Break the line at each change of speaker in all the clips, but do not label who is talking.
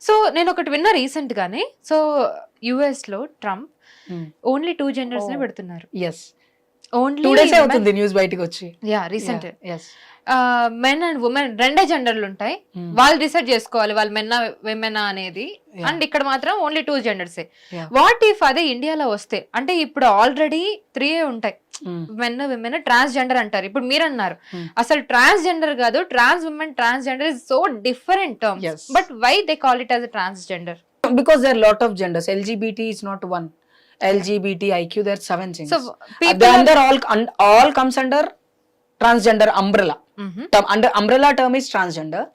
So నేను ఒకటి విన్నా రీసెంట్ గానే సో యుఎస్లో ట్రంప్ ఓన్లీ టూ జెండర్స్ నే. పెడుతున్నారు.
ఎస్ టూ డేస్
ఓన్లీ
అవుతుంది న్యూస్ బయటకు వచ్చి
yeah recent men and women రెండే జెండర్లు ఉంటాయి.
Hmm.
వాళ్ళు డిసైడ్ చేసుకోవాలి వాళ్ళు మెన్నా విమెనా అనేది. అండ్ ఇక్కడ మాత్రం only two genders. What if అదే ఇండియాలో వస్తే అంటే ఇప్పుడు ఆల్రెడీ త్రీ ఉంటాయి. మెన్ విమెన్ ట్రాన్స్ జెండర్ అంటారు. ఇప్పుడు మీరు అన్నారు
Hmm.
అసలు ట్రాన్స్ జెండర్ కాదు trans women transgender is so different
Yes.
But why they call it as transgender
because there are lot of genders. Lgbt is not LGBT IQ there seven things under all all
comes
under transgender umbrella under umbrella term is transgender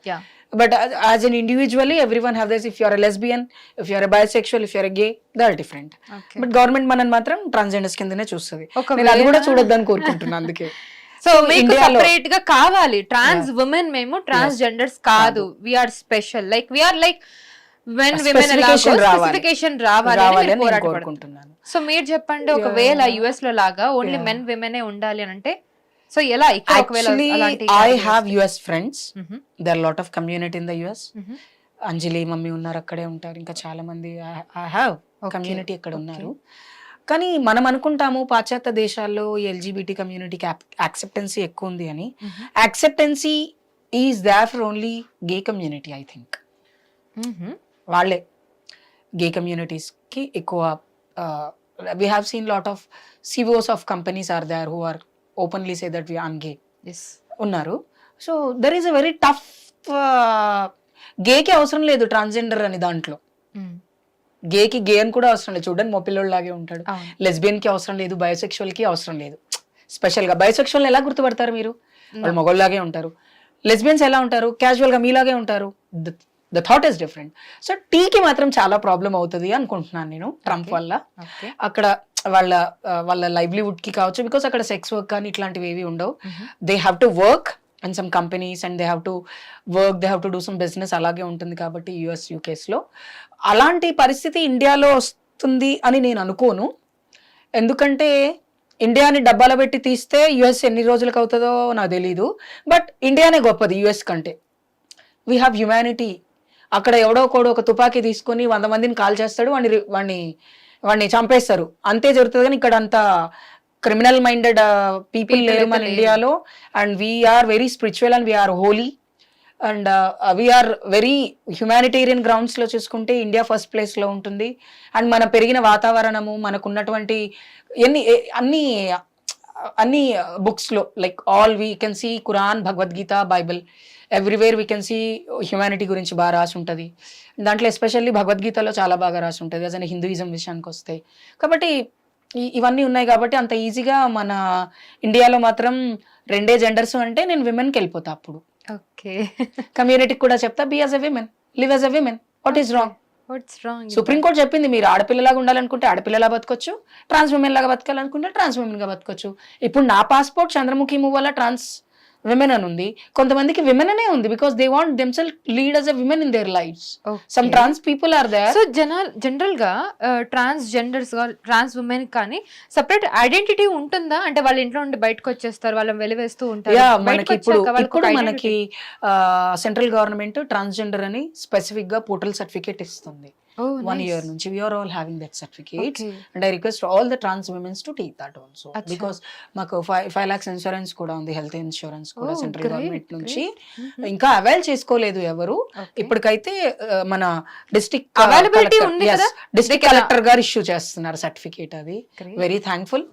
but as an individually everyone have this if you're lesbian if you're bisexual if you're gay there
different
but government మనం మాత్రం transgenders కిందనే చూస్తుంది అది కూడా చూడొద్దని కోరుకుంటున్నాను అందుకే
so మీకు సెపరేట్గా కావాలి ట్రాన్స్ ఉమెన్ మేము ట్రాన్స్ జెండర్స్ కాదు we are special like we are like when women. Specification రావాలి.
కోరుకుంటున్నాను
సో మీరు చెప్పండి ఒకవేళ యుఎస్లో లాగా ఓన్లీ. మెన్ విమెనే ఉండాలి అని అంటే సో ఎలా
I have US friends. There lot of community in the US. Anjali mummy ఉన్నారు అక్కడే ఉంటారు ఇంకా చాలా మంది ఐ హ్యావ్. కమ్యూనిటీ అక్కడ. ఉన్నారు కానీ మనం అనుకుంటాము పాశ్చాత్య దేశాల్లో ఎల్జిబిటి కమ్యూనిటీకి యాక్సెప్టెన్సీ ఎక్కువ ఉంది అని. Acceptancy is there for only gay community I think. వాళ్ళే గే కమ్యూనిటీస్కి ఎక్కువ we have seen lot of CEOs of companies are there who are openly say that we on gay. ఉన్నారు. So there is a very tough గేకి అవసరం లేదు transgender అని దాంట్లో. గేకి గే అని కూడా అవసరం లేదు. చూడండి మా పిల్లోళ్ళలాగే ఉంటాడు. లెస్బియన్కి అవసరం లేదు బయోసెక్షువల్కి అవసరం లేదు. స్పెషల్గా బయోసెక్షువల్ ఎలా గుర్తుపడతారు మీరు? వాళ్ళు మగోళ్ళలాగే ఉంటారు. లెస్బియన్స్ ఎలా ఉంటారు? క్యాజువల్గా మీలాగే ఉంటారు. The thought is different so టీకి మాత్రం చాలా ప్రాబ్లం అవుతుంది అనుకుంటున్నాను నేను ట్రంప్. వల్ల. అక్కడ వాళ్ళ వాళ్ళ లైవ్లీవుడ్కి కావచ్చు బికాస్ అక్కడ సెక్స్ వర్క్ కానీ ఇట్లాంటివి ఏవి ఉండవు. They have to work and some companies and they have to work they have to do some business అలాగే ఉంటుంది కాబట్టి యుఎస్ యూకేస్లో అలాంటి పరిస్థితి ఇండియాలో వస్తుంది అని నేను అనుకోను. ఎందుకంటే ఇండియాని డబ్బాలో పెట్టి తీస్తే యుఎస్ ఎన్ని రోజులకు అవుతుందో నాకు తెలీదు. బట్ ఇండియానే గొప్పది యుఎస్ కంటే. వీ హ్యావ్ హ్యుమానిటీ అక్కడ ఎవడో ఒకడు ఒక తుపాకీ తీసుకొని వంద మందిని కాల్ చేస్తాడు వాడిని వాడిని వాడిని చంపేస్తారు. అంతే జరుగుతుంది కానీ ఇక్కడ అంత క్రిమినల్ మైండెడ్ పీపుల్ లేరు మన. ఇండియాలో and we are very spiritual and we are holy and we are very humanitarian గ్రౌండ్స్లో చూసుకుంటే ఇండియా ఫస్ట్ ప్లేస్లో ఉంటుంది. అండ్ మన పెరిగిన వాతావరణము మనకున్నటువంటి ఎన్ని అన్ని అన్ని బుక్స్లో like all we can see Quran Bhagavad Gita Bible everywhere we can see humanity గురించి బాగా రాసి ఉంటుంది. దాంట్లో ఎస్పెషల్లీ భగవద్గీతలో చాలా బాగా రాసి ఉంటుంది. అదే హిందూయిజం విషయానికి వస్తే. కాబట్టి ఇవన్నీ ఉన్నాయి కాబట్టి అంత ఈజీగా మన ఇండియాలో మాత్రం రెండే జెండర్స్ అంటే నేను విమెన్కి వెళ్ళిపోతా అప్పుడు.
ఓకే.
కమ్యూనిటీకి కూడా చెప్తా be as a women live as a women what is wrong supreme court చెప్పింది మీరు ఆడపిల్లలాగా ఉండాలనుకుంటే ఆడపిల్లలా బతకొచ్చు ట్రాన్స్ విమెన్ లాగా బతకాలనుకుంటే ట్రాన్స్ విమెన్గా బతకొచ్చు. ఇప్పుడు నా పాస్పోర్ట్ చంద్రముఖి మూవ్ వల్ల ట్రాన్స్ విమెన్ అని ఉంది. కొంతమందికి విమెన్ అనే ఉంది because they want themselves lead as a women in their life some trans people are there
so general జనరల్గా ట్రాన్స్ జెండర్స్ ట్రాన్స్ ఉమెన్ కానీ సపరేట్ ఐడెంటిటీ ఉంటుందా? అంటే వాళ్ళ ఇంట్లో నుండి బయటకు వచ్చేస్తారు వాళ్ళని వెలివేస్తూ ఉంటారు.
మనకి ఇప్పుడు మనకి సెంట్రల్ గవర్నమెంట్ ట్రాన్స్జెండర్ అని స్పెసిఫిక్గా పోర్టల్ సర్టిఫికేట్ ఇస్తుంది. One
nice.
ఇయర్ నుంచి we are all having that certificate. And I request all the trans womens to take that also. Because మాకు ఫైవ్ ఫైవ్ లాక్స్ ఇన్సూరెన్స్ కూడా ఉంది హెల్త్ ఇన్సూరెన్స్ కూడా
Oh,
central
great,
government నుంచి
Mhm.
ఇంకా avail చేసుకోలేదు ఎవరు. ఇప్పటికైతే uh, మన డిస్ట్రిక్ట్
Availability ఉంది కదా?
డిస్ట్రిక్ట్ కలెక్టర్ గారు ఇష్యూ చేస్తున్నారు సర్టిఫికేట్ అది. Very thankful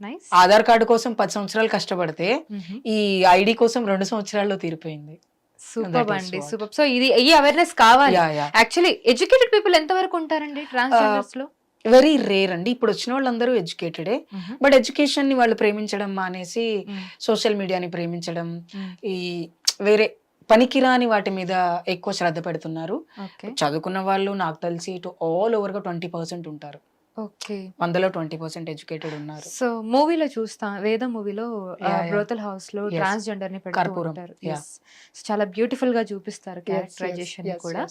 Nice.
Aadhaar card కోసం పది సంవత్సరాలు కష్టపడితే
Mhm.
ఈ ఐడి కోసం రెండు సంవత్సరాల్లో తీరిపోయింది
సూపర్ అండి. సూపర్ సో ఇది ఈ అవేర్నెస్ కావాలి. యాక్చువల్లీ ఎడ్యుకేటెడ్ పీపుల్ ఎంత వరకు ఉంటారండి ట్రాన్స్జెండర్స్లో?
వెరీ రేర్ అండి. ఇప్పుడు వచ్చిన వాళ్ళందరూ ఎడ్యుకేటెడే. బట్ ఎడ్యుకేషన్ని వాళ్ళు ప్రేమించడం మానేసి
Mm.
సోషల్ మీడియాని ప్రేమించడం
Mm.
ఈ వేరే పనికిరాని వాటి మీద ఎక్కువ శ్రద్ధ పెడుతున్నారు. చదువుకున్న వాళ్ళు నాకు తెలిసి ఇటు ఆల్ ఓవర్గా ట్వంటీ పర్సెంట్ ఉంటారు.
ఓకే
వందలో ట్వంటీ పర్సెంట్ ఎడ్యుకేటెడ్ ఉన్నారు
సో మూవీలో చూస్తాం వేద మూవీలో. బ్రోతల్ హౌస్లో
Yes.
ట్రాన్స్జెండర్ని పెడుతూ
కర్పూరం,
ఉంటారు
yeah.
Yes. So, చాలా బ్యూటిఫుల్గా చూపిస్తారు క్యారెక్టరైజేషన్ కూడా.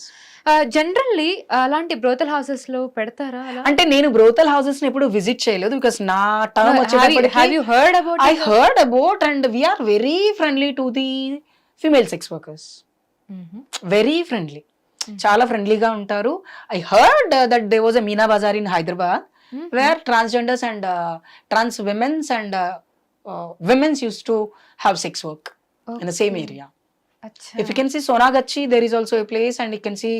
జనరల్లీ అలాంటి బ్రోతల్ హౌసెస్లో పెడతారా
అంటే నేను బ్రోతల్ హౌసెస్ని ఎప్పుడు విజిట్ చేయలేదు బికాస్ నా టర్మ్
హ్యావ్
వచ్చేటప్పటికి
you heard about
I heard about and we are very friendly to the female sex workers very friendly Mm-hmm. చాలా ఫ్రెండ్లీగా ఉంటారు. I heard that they was Meena Bazaar in Hyderabad where transgenders and trans womens and womens use to have sex work in the same area if you can see Sonagachi there is also a place and you can see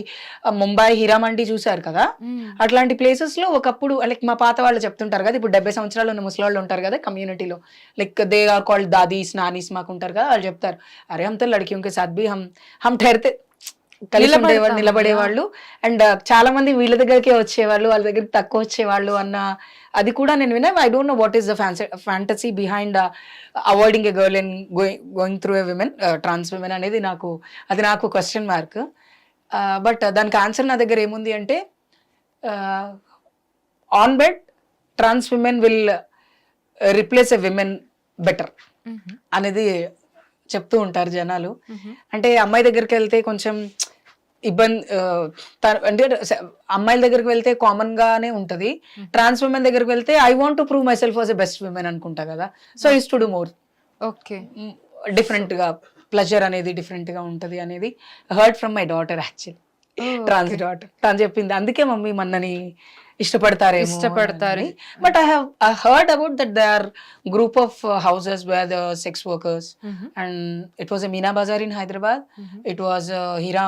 Mumbai Heeramandi చూసారు కదా?
Mm.
అట్లాంటి ప్లేసెస్లో ఒకప్పుడు like మా పాత వాళ్ళు చెప్తుంటారు కదా ఇప్పుడు డెబ్బై సంవత్సరాలు ఉన్న ముసలాళ్ళు ఉంటారు కదా కమ్యూనిటీలో like they are called dadis nanis మాకు ఉంటారు కదా వాళ్ళు చెప్తారు అరే హమ్తో లడ్కి ఉంకే సాత్ హమ్ హమ్ ఠహరతే కలిసి ఉండేవాళ్ళు నిలబడేవాళ్ళు. అండ్ చాలా మంది వీళ్ళ దగ్గరికే వచ్చేవాళ్ళు వాళ్ళ దగ్గరికి తక్కువ వచ్చేవాళ్ళు అన్న అది కూడా నేను విన్నా I don't know what is the fantasy behind avoiding a girl and going through a women trans women అనేది నాకు అది నాకు క్వశ్చన్ మార్క్ బట్ దానికి ఆన్సర్ నా దగ్గర ఏముంది అంటే on bed trans women will replace a women better. అనేది చెప్తూ ఉంటారు జనాలు. అంటే అమ్మాయి దగ్గరికి వెళ్తే కొంచెం ఇబ్బంది అంటే అమ్మాయిల దగ్గరికి వెళ్తే కామన్ గానే ఉంటది. ట్రాన్స్ ఉమెన్ దగ్గరికి వెళ్తే I want to prove myself was a best women అనుకుంటా కదా. So is to do more
okay.
డిఫరెంట్గా ప్లెజర్ అనేది డిఫరెంట్గా ఉంటది అనేది heard from my daughter actually
Oh,
trans daughter తను చెప్పింది. అందుకే మమ్మీ మన్నని ఇష్టపడతారేమో
ఇష్టపడతారు.
But I have I heard about that they are group of houses where the sex workers
hmm.
and it was a Meena Bazaar in Hyderabad.
Mhm.
It was uh, Hira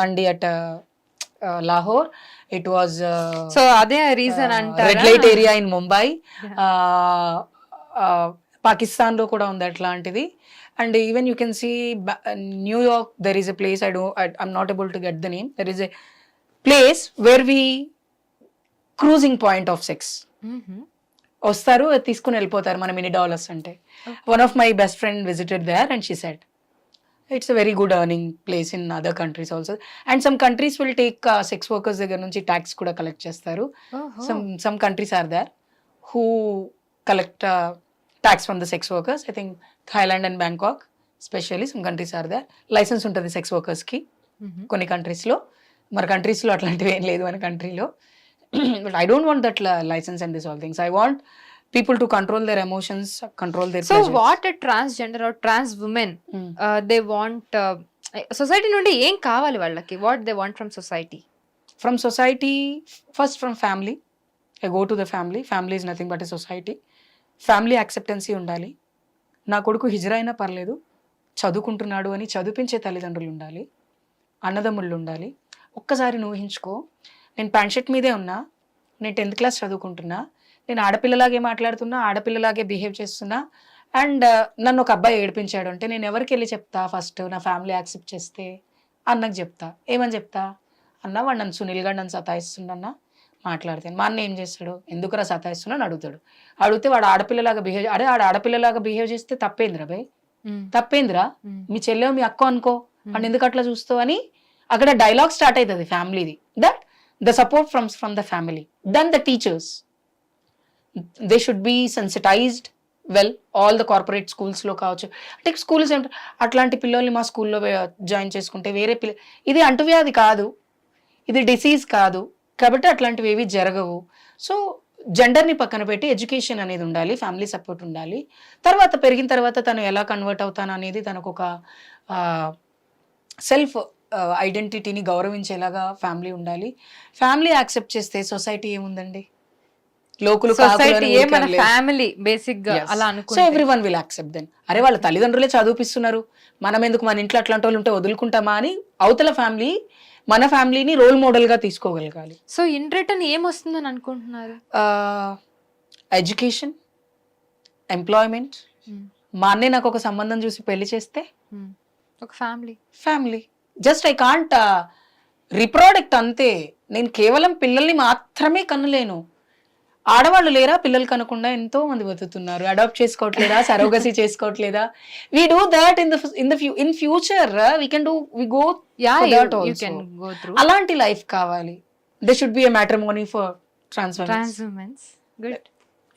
Mandi at uh, uh, Lahore. It was uh,
so అదే reason
Light area in Mumbai. Uh, uh, పాకిస్తాన్లో కూడా ఉంది అట్లాంటిది and even you can see New York there is a place I do I'm not able to get the name there is a place where we cruising point of sex. వస్తారు తీసుకుని వెళ్ళిపోతారు మన mini dollars అంటే. One of my best friend visited there and she said it's a very good earning place in other countries also and some countries will take sex workers దగ్గర నుంచి tax కూడా collect చేస్తారు. Some some countries are there who collect tax from the sex workers I think Thailand and Bangkok specially some countries are there license ఉంటుంది sex వర్కర్స్కి. కొన్ని కంట్రీస్లో మన కంట్రీస్లో అట్లాంటివి ఏం లేదు మన కంట్రీలో but I don't want that license and this all things I want people to control their emotions control their
so what transgender or trans woman they want society నుండి ఏం కావాలి వాళ్ళకి? What they want from society
from society first from family I go to the family family is nothing but a society family acceptancy ఉండాలి. నా కొడుకు హిజరా అయినా పర్లేదు. చదువుకుంటున్నాడు అని చదివించే తల్లిదండ్రులు ఉండాలి. అన్నదమ్ముళ్ళు ఉండాలి. ఒక్కసారి నువ్వు ఊహించుకో. నేను ప్యాంట్ షర్ట్ మీదే ఉన్నా నేను టెన్త్ క్లాస్ చదువుకుంటున్నా నేను ఆడపిల్లలాగే మాట్లాడుతున్నా ఆడపిల్లలాగే బిహేవ్ చేస్తున్నా అండ్ నన్ను ఒక అబ్బాయి ఏడిపించాడు అంటే నేను ఎవరికి వెళ్ళి చెప్తా ఫస్ట్ నా ఫ్యామిలీ యాక్సెప్ట్ చేస్తే? అన్నకు చెప్తా. ఏమని చెప్తా? అన్న వాడు నన్ను సునీల్ గారు నన్ను సతాయిస్తుండన్న మాట్లాడతాను. మా అన్న ఏం చేస్తాడు? ఎందుకురా సతాయిస్తున్నా అని అడుగుతాడు. అడిగితే వాడు ఆడపిల్లలాగా బిహేవ్ అరే ఆడ ఆడపిల్లలాగా బిహేవ్ చేస్తే తప్పేందిరా భయ్ తప్పేందిరా? మీ చెల్లె మీ అక్క అనుకో. అండ్ ఎందుకు అట్లా చూస్తావు అని అక్కడ డైలాగ్ స్టార్ట్ అవుతుంది ఫ్యామిలీది. That the support froms from the family then the teachers they should be sensitized well all the corporate స్కూల్స్లో కావచ్చు. అంటే స్కూల్స్ ఏంట అట్లాంటి పిల్లల్ని మా స్కూల్లో జాయిన్ చేసుకుంటే వేరే పిల్ల ఇది అంటువ్యాధి కాదు. ఇది డిసీజ్ కాదు. కాబట్టి అట్లాంటివి ఏవి జరగవు. సో జెండర్ని పక్కన పెట్టి ఎడ్యుకేషన్ అనేది ఉండాలి ఫ్యామిలీ సపోర్ట్ ఉండాలి. తర్వాత పెరిగిన తర్వాత తను ఎలా కన్వర్ట్ అవుతాను అనేది తనకు ఒక సెల్ఫ్ ఐడెంటిటీని గౌరవించేలాగా ఫ్యామిలీ ఉండాలి. ఫ్యామిలీ యాక్సెప్ట్ చేస్తే సొసైటీ ఏముందండి? లోకులు
సొసైటీ మన ఫ్యామిలీ బేసిక్గా అలా
సో
అనుకుంటే.
Everyone will accept then అరే వాళ్ళ తల్లిదండ్రులే చదివిపిస్తున్నారు. మనం ఎందుకు మన ఇంట్లో అట్లాంటి వాళ్ళు ఉంటే వదులుకుంటామా అని అవతల ఫ్యామిలీ మన ఫ్యామిలీని రోల్ మోడల్గా తీసుకోగలగాలి.
సో ఇన్ రిటర్న్ ఏం వస్తుందని అనుకుంటున్నారు
ఎడ్యుకేషన్ ఎంప్లాయ్మెంట్ మా అన్నయ్య నాకు ఒక సంబంధం చూసి పెళ్ళి చేస్తే
Hmm. ఒక family
family just I can't reproduce అంతే. నేను కేవలం పిల్లల్ని మాత్రమే కనలేను. ఆడవాళ్ళు లేరా? పిల్లలు కనకుండా ఎంతో మంది బతుకుతున్నారు. Adopt చేసుకోవట్లేదా? Surrogacy చేసుకోవట్లేదా? We do that in the in the in future we can do we go
yeah
అలాంటి లైఫ్ కావాలి. They should be a matrimony for transfer
trans good